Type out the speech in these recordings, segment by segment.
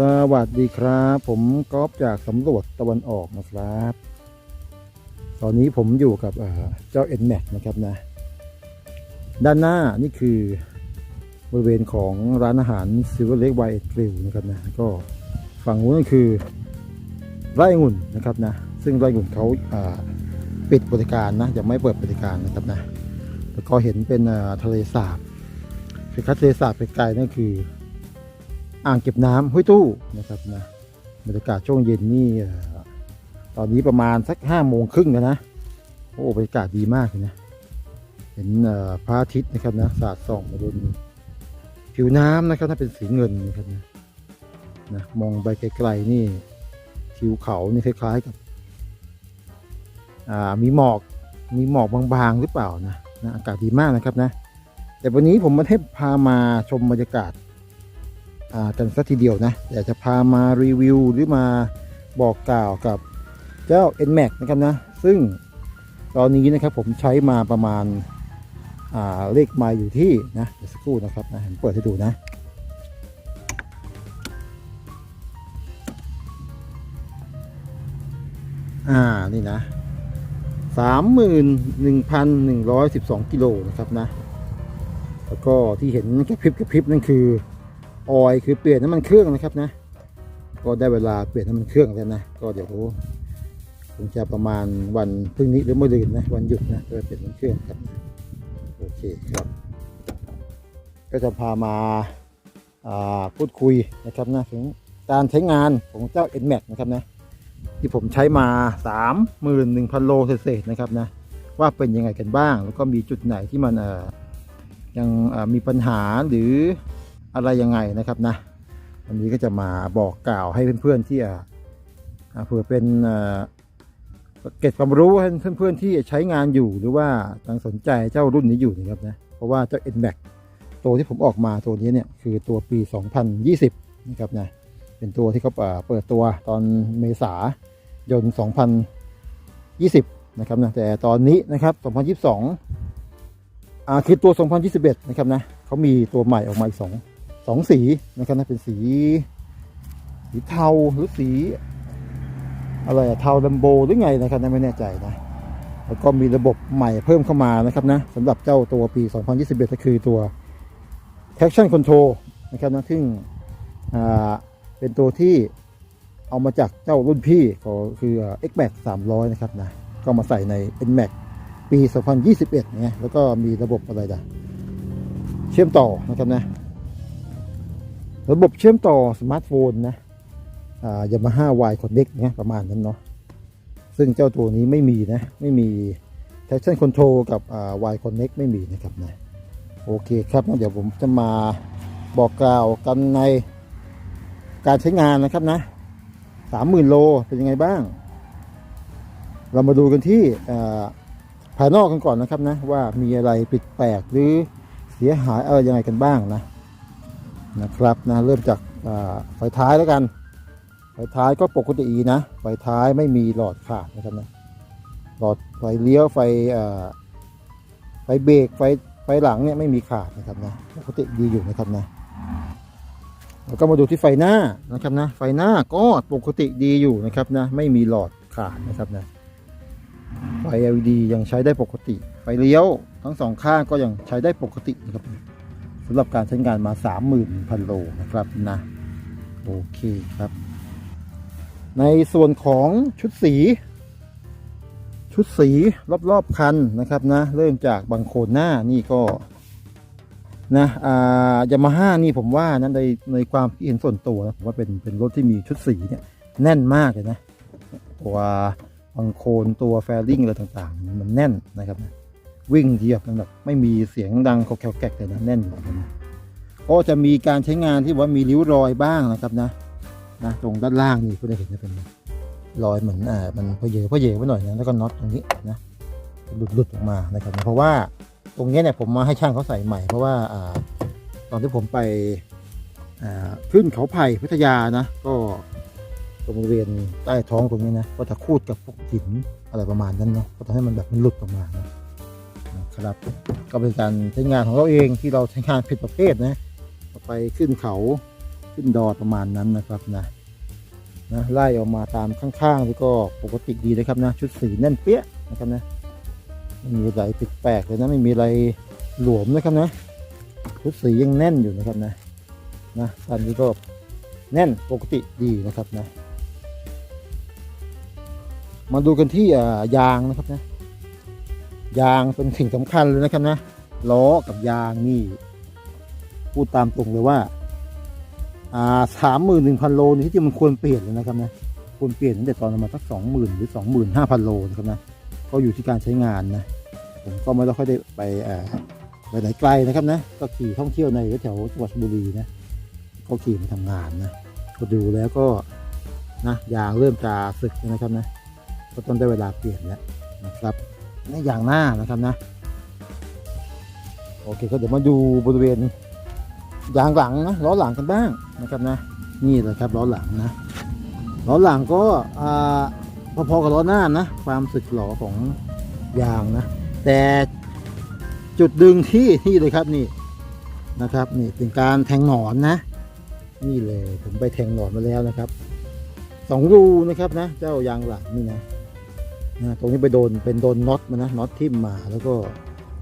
สวัสดีครับ ผมก๊อฟจากสำรวจตะวันออกนะครับ ตอนนี้ผมอยู่กับเอ่อเจ้า n m a x นะครับนะ ด้านหน้านี่คือบริเวณของร้านอาหาร Silver Lake Wine Grill นะครับนะ ก็ฝั่งนู้นคือไร่องุ่นนะครับนะ ซึ่งไร่องุ่นเขาาปิดบริการนะยังไม่เปิดบริการนะครับนะแล้วก็เห็นเป็นทะเลสาบคือคัทะเลสาบไปไกลนั่นคือ อ่างเก็บน้ำห้วยตู้นะครับนะบรรยากาศช่วงเย็นนี่ตอนนี้ประมาณสักห้าโมงครึ่งแล้วนะโอ้บรรยากาศดีมากเลยนะเห็นพระอาทิตย์นะครับนะสาดส่องมาบนผิวน้ำนะครับน่าเป็นสีเงินนะครับนะนะมองไปไกลๆนี่ทิวเขานี่คล้ายๆกับอ่ามีหมอกมีหมอกบางๆหรือเปล่านะนะอากาศดีมากนะครับนะแต่วันนี้ผมมาเทพพามาชมบรรยากาศ กันสักทีเดียวนะอยากจะพามารีวิวหรือมาบอกกล่าวกับเจ้า NMAX นะครับนะ ซึ่งตอนนี้นะครับผมใช้มาประมาณอ่าเลขมล์อยู่ที่นะเดี๋ยวสักครู่นะครับนะผมเปิดให้ดูนะอ่านี่นะสามหมื่นหนึ่งพันหนึ่งร้อยสิบสองกิโลนะครับนะ แล้วก็ที่เห็นกระพริบกระพริบนั่นคือ ออยคือเปลี่ยนน้ำมันเครื่องนะครับนะ ก็ได้เวลาเปลี่ยนน้ำมันเครื่องแล้วนะ ก็เดี๋ยวคงจะประมาณวันพรุ่งนี้หรือเมื่อรืนนะวันหยุดนะก็จะเปลี่ยนน้ำมันเครื่องครับโอเคครับ ก็จะพามาพูดคุยนะครับนะถึงการใช้งานของเจ้า NMAX นะครับนะที่ผมใช้มา 31,000 โลเศษๆนะครับนะว่าเป็นยังไงกันบ้าง แล้วก็มีจุดไหนที่มันยังมีปัญหาหรือ อะไรยังไงนะครับนะวันนี้ก็จะมาบอกกล่าวให้เพื่อนๆที่อ่าเผื่อเป็นเก็บความรู้ให้เพื่อนๆที่ใช้งานอยู่หรือว่ายังสนใจเจ้ารุ่นนี้อยู่นะครับนะเพราะว่าเจ้า n m a x ตัวที่ผมออกมาตัวนี้เนี่ยคือตัวปี 2020นะครับนะเป็นตัวที่เขาเปิดตัวตอนเมษายน 2020 นะครับนะแต่ตอนนี้นะครับ 2022อ่าคือตัว 2021 นะครับนะเขามีตัวใหม่ออกมาอีกสอง สองสีนะครับนะเป็นสี สีเทาหรือสี อะไรเทาลัมโบหรือไงนะครับนะไม่แน่ใจนะแล้วก็มีระบบใหม่เพิ่มเข้ามานะครับนะสำหรับเจ้าตัวปี 2021 ก็คือตัว traction control นะครับนะซึ่งเป็นตัวที่เอามาจากเจ้ารุ่นพี่ก็คือ X-Max 300 นะครับนะก็มาใส่ใน N-Max ปี 2021 เนี่ยแล้วก็มีระบบอะไรดะเชื่อมต่อนะครับนะ ระบบเชื่อมต่อสมาร์ทโฟนนะอ่ายามาฮ่าวายคอนเน็กเนี่ยประมาณนั้นเนาะซึ่งเจ้าตัวนี้ไม่มีนะ ไม่มี traction control กับอ่าวายคอนเน็กไม่มีนะครับนะโอเคครับเดี๋ยวผมจะมาบอกกล่าวกันในการใช้งานนะครับนะสามหมื่นโลเป็นยังไงบ้าง เรามาดูกันที่อ่าภายนอกกันก่อนนะครับนะว่ามีอะไรผิดแปลกหรือเสียหายอะไรยังไงกันบ้างนะ นะครับนะเริ่มจากไฟท้ายแล้วกันไฟท้ายก็ปกติดีนะไฟท้ายไม่มีหลอดขาดนะครับนะหลอดไฟเลี้ยวไฟไฟเบรกไฟไฟหลังเนี่ยไม่มีขาดนะครับนะปกติดีอยู่นะครับนะแล้วก็มาดูที่ไฟหน้านะครับนะไฟหน้าก็ปกติดีอยู่นะครับนะไม่มีหลอดขาดนะครับนะไฟ LED ยังใช้ได้ปกติ ไฟเลี้ยวทั้งสองข้างก็ยังใช้ได้ปกตินะครับำหรับการใช้งานมา30,000 โลนะครับนะโอเคครับ ในส่วนของชุดสี ชุดสีรอบๆคันนะครับนะ เริ่มจากบังโคนหน้านี่ก็นะอ่ายามาฮ่านี่ผมว่านะในในความคิดเห็นส่วนตัวนะผมว่าเป็นเป็นรถที่มีชุดสีเนี่ยแน่นมากเลยนะตัวบางโคนตัวแฟริงอะไรต่างๆ มันแน่นนะครับนะ วิ่งทีแบบมันแบบไม่มีเสียงดังแคกแกกเลยนะแน่นอยู่นะก็จะมีการใช้งานที่ว่ามีริ้วรอยบ้างนะครับนะนะตรงด้านล่างนี่ก็ได้เห็นจะเป็นรอยเหมือนอ่ามันเพเยอเพเยอไว้หน่อยนะแล้วก็น็อตตรงนี้นะหลุดหลุดออกมานะครับนะเพราะว่าตรงนี้เนี่ยผมมาให้ช่างเขาใส่ใหม่เพราะว่าอ่าตอนที่ผมไปอ่าขึ้นเขาไผ่พัทยานะ ก็ตรงบริเวณใต้ท้องตรงนี้นะก็จะคูดกับพวกหินอะไรประมาณนั้นเนาะก็ทำให้มันแบบมันหลุดออกมานะ นะครับ ก็เป็นการใช้งานของเราเองที่เราใช้งานผิดประเภทนะไปขึ้นเขาขึ้นดอยประมาณนั้นนะครับนะนะไล่ออกมาตามข้างๆแล้วก็ปกติดีนะครับนะชุดสีแน่นเปี้ยนะครับนะไม่มีอะไรผิดแปลกเลยนะไม่มีอะไรหลวมนะครับนะชุดสียังแน่นอยู่นะครับนะนะอันนี้ก็แน่นปกติดีนะครับนะมาดูกันที่ยางนะครับนะ ยางเป็นสิ่งสำคัญเลยนะครับนะล้อกับยางนี่พูดตามตรงเลยว่า อ่าสามหมื่นหนึ่งพันโลนี่ที่จริงมันควรเปลี่ยนเลยนะครับนะควรเปลี่ยนตั้งแต่ตอนประมาณสักสองหมื่นหรือสองหมื่นห้าพันโลนะครับนะก็อยู่ที่การใช้งานนะผมก็ไม่ได้ค่อยได้ไปอ่าไปไหนไกลนะครับนะก็ขี่ท่องเที่ยวในแถวจังหวัดชลบุรีนะก็ขี่มาทำงานนะก็ดูแล้วก็นะยางเริ่มจะสึกนะครับนะก็ต้องได้เวลาเปลี่ยนแล้วนะครับ นี่อย่างหน้านะครับนะ โอเคก็เดี๋ยวมาดูบริเวณยางหลังนะล้อหลังกันบ้างนะครับนะ นี่เลยครับล้อหลังนะล้อหลังก็พอๆกับล้อหน้านะ ความสึกหลอของยางนะ แต่จุดดึงที่ที่เลยครับนี่นะครับ นี่เป็นการแทงหนอนนะ นี่เลยผมไปแทงหนอนมาแล้วนะครับสองรูนะครับนะ เจ้ายางหลังนี่นะ นะตรงนี้ไปโดนเป็นโดนน็อตมานะน็อตทิ่มมาแล้วก็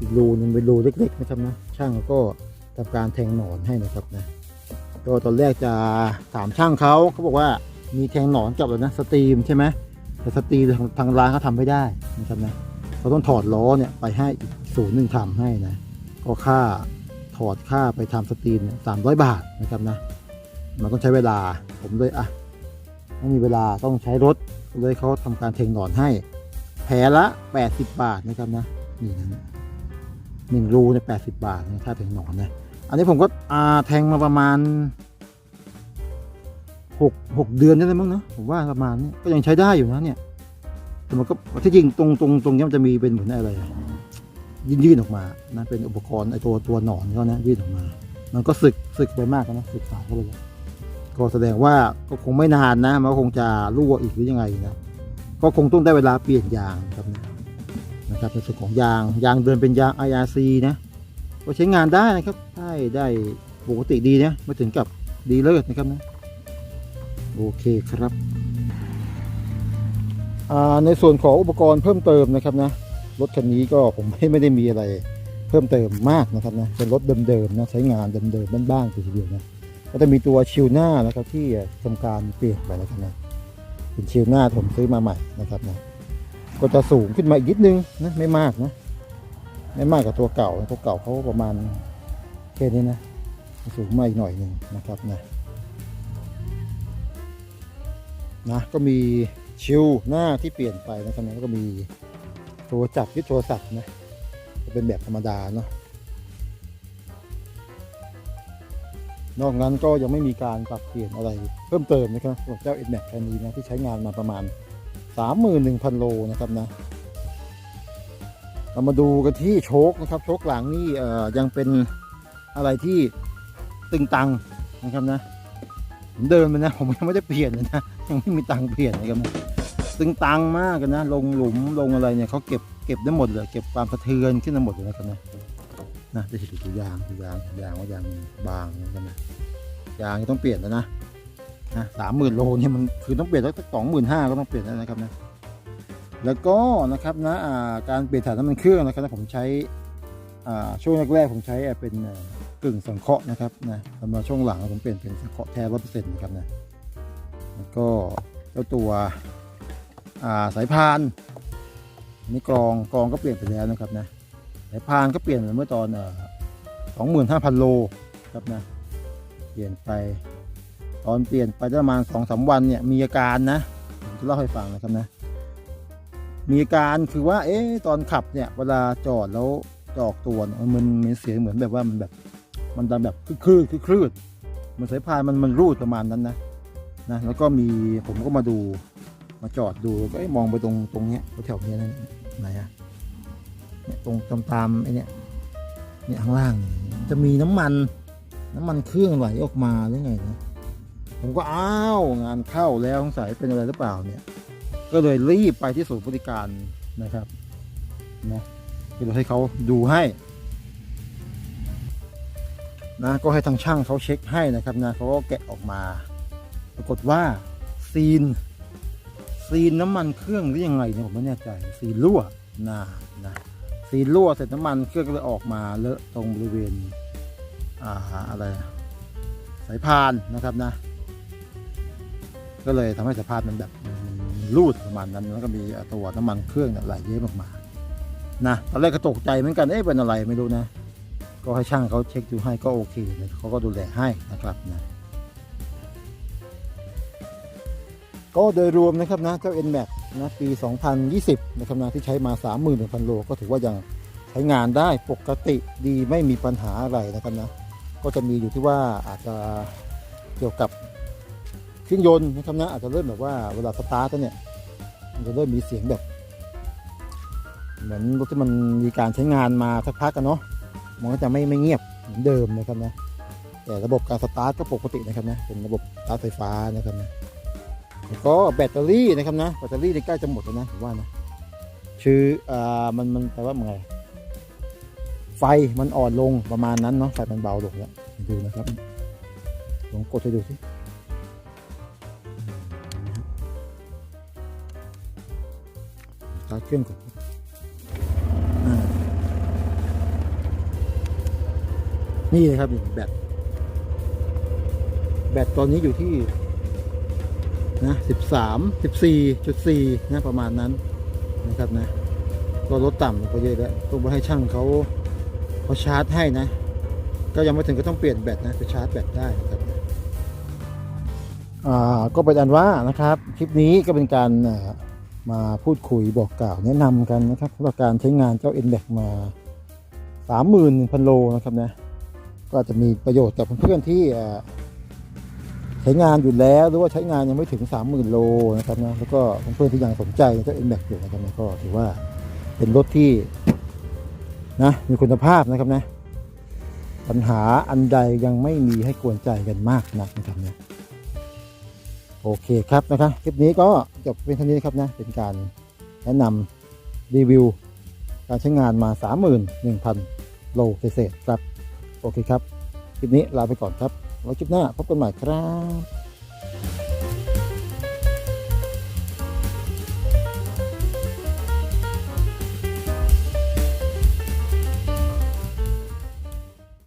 อีกรูนึงเป็นรูเล็กๆนะครับนะช่างก็ทำการแทงหนอนให้นะครับนะก็ตอนแรกจะถามช่างเขาเขาบอกว่ามีแทงหนอนกับอะไรนะสตรีมใช่ไหมแต่สตรีมทางทางร้านเขาทำไม่ได้นะครับนะเขาต้องถอดล้อเนี่ยไปให้อีกศูนย์หนึ่งทำให้นะก็ค่าถอดค่าไปทำสตรีมสามร้อยบาทนะครับนะมันต้องใช้เวลาผมเลยอะไม่มีเวลาต้องใช้รถเลยเขาทำการเทงหนอนให้ แผลละ 80 บาทนะครับนะนี่นะหนึ่งรูเนี่ยแปบาทนะค่าเทงหนอนนะอันนี้ผมก็อาแทงมาประมาณหกหกเดือนนี่เลยมั้งนะผมว่าประมาณนี้ก็ยังใช้ได้อยู่นะเนี่ยแต่มันก็ที่จริงตรงตรงตรงนี้มันจะมีเป็นเหมือนอะไรยื่นยื่นออกมานะเป็นอุปกรณ์ไอตัวตัวหนอนเขานะยื่นออกมา มันก็สึกสึกไปมากนะสึกสายเข้าไปเลยก็แสดงว่าก็คงไม่นานนะมันก็คงจะรั่วอีกหรือยังไงนะ ก็คงต้องได้เวลาเปลี่ยนยางครับนะนะครับในส่วนของยางยางเดินเป็นยาง IRC นะก็ใช้งานได้นะครับได้ได้ปกติดีนะไม่ถึงกับดีเลิศนะครับนะโอเคครับในส่วนของอุปกรณ์เพิ่มเติมนะครับนะรถคันนี้ก็ผมไม่ไม่ได้มีอะไรเพิ่มเติมมากนะครับนะเป็นรถเดิมๆนะใช้งานเดิมๆบ้านๆทีเดียวนะก็จะมีตัวชิลหน้านะครับที่ทำการเปลี่ยนไปนะครับนะ เป็นชิลหน้าผมซื้อมาใหม่นะครับนะก็จะสูงขึ้นมาอีกนิดนึงนะไม่มากนะไม่มากกับตัวเก่าตัวเก่าเขาประมาณแค่นี้นะ สูงมาอีกหน่อยหนึ่งนะครับนะนะก็มีชิลหน้าที่เปลี่ยนไปนะครับนะแล้วก็มีตัวจับยึดโทรศัพท์นะจะเป็นแบบธรรมดาเนาะ นอกนั้นก็ยังไม่มีการปรับเปลี่ยนอะไรเพิ่มเติมนะครับสำหรับเจ้า n m a x คันนี้นะที่ใช้งานมาประมาณ 31,000 โลนะครับนะเรามาดูกันที่โชคนะครับโชคหลังนี่เออยังเป็นอะไรที่ตึงตังนะครับนะผมเดินไปนะผมยังไม่ได้เปลี่ยนเลยนะยังไม่มีตังเปลี่ยนนะครับนะตึงตังมากกันนะ ลงหลุมลงอะไรเนี่ยเขาเก็บเก็บได้หมดเลยเก็บความสะเทือนขึ้นมาหมดเลยนะครับนะ นะจะเห็นตัวยางยางยางว่ายางบางนะครับนะยางต้องเปลี่ยนแล้วนะนะสามหมื่นโลเนี่ยมันคือต้องเปลี่ยนสักสองหมื่นห้าก็ต้องเปลี่ยนแล้วนะครับนะแล้วก็นะครับนะการเปลี่ยนถ่านน้ำมันเครื่องนะครับผมใช้ช่วงแรกๆผมใช้เป็นกึ่งสังเคราะห์นะครับนะแต่มาช่วงหลังผมเปลี่ยนเป็นสังเคราะห์แท้ร้อยเปอร์เซ็นต์นะครับนะแล้วก็เจ้าตัวสายพานนี่กรองกรองก็เปลี่ยนไปแล้วนะครับนะ สายพานก็เปลี่ยนไปเมื่อตอนสองหมื่นห้าพันโลครับนะ เปลี่ยนไป ตอนเปลี่ยนไปประมาณสองสาวันเนี่ยมีอาการนะผมจะเล่าให้ฟังนะครับนะ มีอาการคือว่า เอ๊ะตอนขับเนี่ยเวลาจอดแล้วจอกตัวเนี่ยมันมีเสียงเหมือนแบบว่ามันแบบ มันดังแบบคลืดคลืดคลืดเหมือนสายพานมันมันรูดประมาณนั้นนะนะแล้วก็มีผมก็มาดูมาจอดดูก็มองไปตรงตรงเนี้ยแถวเนี้ยนะไหนอะ ตรงตามตามไอเนี่ยเนี่ยข้างล่าง จะมีน้ำมัน น้ำมันเครื่องไหลออกมาหรือไงนะผมก็อ้าวงานเข้าแล้วสงสัยเป็นอะไรหรือเปล่าเนี่ย ก็เลยรีบไปที่ศูนย์บริการนะครับนะก็เลยให้เขาดูให้นะก็ให้ทางช่างเขาเช็คให้นะครับนะเขาก็แกะออกมา ปรากฏว่าซีน ซีนน้ำมันเครื่องหรือยังไงเนี่ยผมไม่แน่ใจซีนรั่วนะนะ ซีนรั่วเสร็จน้ำมันเครื่องก็เลยออกมาเลอะตรงบริเวณอ่าอะไรสายพานนะครับนะ ก็เลยทำให้สภาพมันแบบรูดประมาณนั้นแล้วก็มีตัวน้ำมันเครื่องไหลเยิ้มออกมานะตอนแรกก็ตกใจเหมือนกันเอ๊ะเป็นอะไรไม่รู้นะ ก็ให้ช่างเขาเช็คดูให้ก็โอเคเลยเขาก็ดูแลให้นะครับนะก็โดยรวมนะครับนะเจ้า NMAX นะปี 2020นครับนที่ใช้มา 31,000 โล ก็ถือว่ายังใช้งานได้ปกติดีไม่มีปัญหาอะไรนะครับนะ ก็จะมีอยู่ที่ว่าอาจจะเกี่ยวกับเครื่องยนต์นะครับนะอาจจะเริ่มแบบว่าเวลาสตาร์ทเนี่ยมันจะเริ่มมีเสียงแบบ เหมือนรถที่มันมีการใช้งานมาสักพักกันเนาะมันก็จะไม่ไม่เงียบเหมือนเดิมนะครับนะแต่ระบบการสตาร์ทก็ปกตินะครับนะเป็นระบบสตาร์ทไฟฟ้านะครับนะ แล้วก็แบตเตอรี่นะครับนะแบตเตอรี่นี่ใกล้จะหมดแล้วนะผมว่านะชื่ออ่ามันมันแปลว่าไงไฟมันอ่อนลงประมาณนั้นเนาะไฟมันเบาลงแล้วดูนะครับลองกดให้ดูสิตาเครื่องก่อนนี่เลยครับแบตแบตตอนนี้อยู่ที่ นะสิบสามสิบสี่จุดสี่นะประมาณนั้นนะครับนะก็ลดต่ำลงไปเยอะแล้วต้องไปให้ช่างเขาเขาชาร์จให้นะ ก็ยังไม่ถึงก็ต้องเปลี่ยนแบตนะจะชาร์จแบตได้นะครับอ่าก็เป็นอันว่านะครับ คลิปนี้ก็เป็นการมาพูดคุยบอกกล่าวแนะนำกันนะครับสำหรับการใช้งานเจ้า n b a c มา 31,000 โลนะครับนะก็จจะมีประโยชน์กับเพื่อนๆที่อ่า ใช้งานอยู่แล้วหรือว่าใช้งานยังไม่ถึง 30,000 โลนะครับนะแล้วก็เพื่อนๆที่ยังสนใจก็ n m a x อยู่นะครับนะก็ถือว่าเป็นรถที่นะมีคุณภาพนะครับนะปัญหาอันใดยังไม่มีให้กวนใจกันมากนักนะครับนะโอเคครับนะครับคลิปนี้ก็จบเป็นเท่านี้ครับนะเป็นการแนะนำรีวิว การใช้งานมา 31,000 โลเศษครับ โอเคครับ คลิปนี้ลาไปก่อนครับ ไว้คลิปหน้าพบกันใหม่ครับ